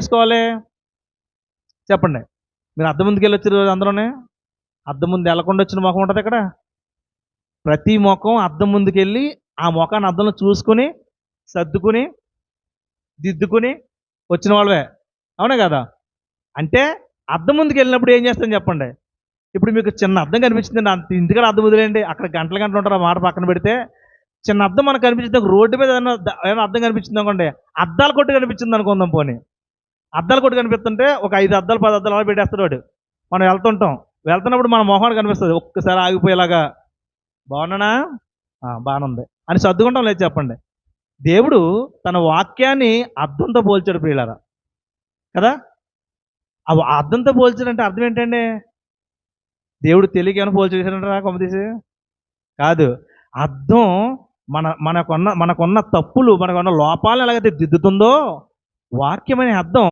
చేసుకోవాలి? చెప్పండి. మీరు అద్దం ముందుకు వెళ్ళి వచ్చారు అందరూనే అద్దం ముందు వెళ్ళకుండా వచ్చిన ముఖం ఉంటుంది ఇక్కడ. ప్రతి ముఖం అద్దం ముందుకు వెళ్ళి ఆ ముఖాన్ని అద్దంలో చూసుకుని సర్దుకుని దిద్దుకుని వచ్చిన వాళ్ళవే. అవునా కదా? అంటే అద్దం ముందుకు వెళ్ళినప్పుడు ఏం చేస్తాను చెప్పండి. ఇప్పుడు మీకు చిన్న అద్దం కనిపించింది అంత ఇంటికాడ అద్దం వదిలేయండి. అక్కడ గంటల గంటలు ఉంటారు ఆ మాట పక్కన పెడితే. చిన్న అద్దం మనకు కనిపించింది. ఒక రోడ్డు మీద ఏదైనా ఏదైనా అద్దం కనిపించింది అనుకోండి. అద్దాలు కొట్టు కనిపించింది అనుకుందాం పోనీ. అద్దాలు కొట్టు కనిపిస్తుంటే ఒక ఐదు అద్దాలు పది అద్దాలు అలా పెట్టేస్తాడు వాడు. మనం వెళ్తుంటాం. వెళ్తున్నప్పుడు మన మొహాన్ని కనిపిస్తుంది. ఒక్కసారి ఆగిపోయేలాగా బాగున్నానా? బాగుంది. అని సర్దుకుంటాం లేదు చెప్పండి. దేవుడు తన వాక్యాన్ని అర్థంతో పోల్చాడు ప్రియులారా. కదా? ఆ అర్థంతో పోల్చాడంటే అర్థం ఏంటండి? దేవుడు తెలియక ఏమైనా పోల్చేసాడంటారా కొమ్మతీసి కాదు. అర్థం మన మనకున్న మనకున్న తప్పులు మనకున్న లోపాలను ఎలాగైతే దిద్దుతుందో వాక్యమనే అర్థం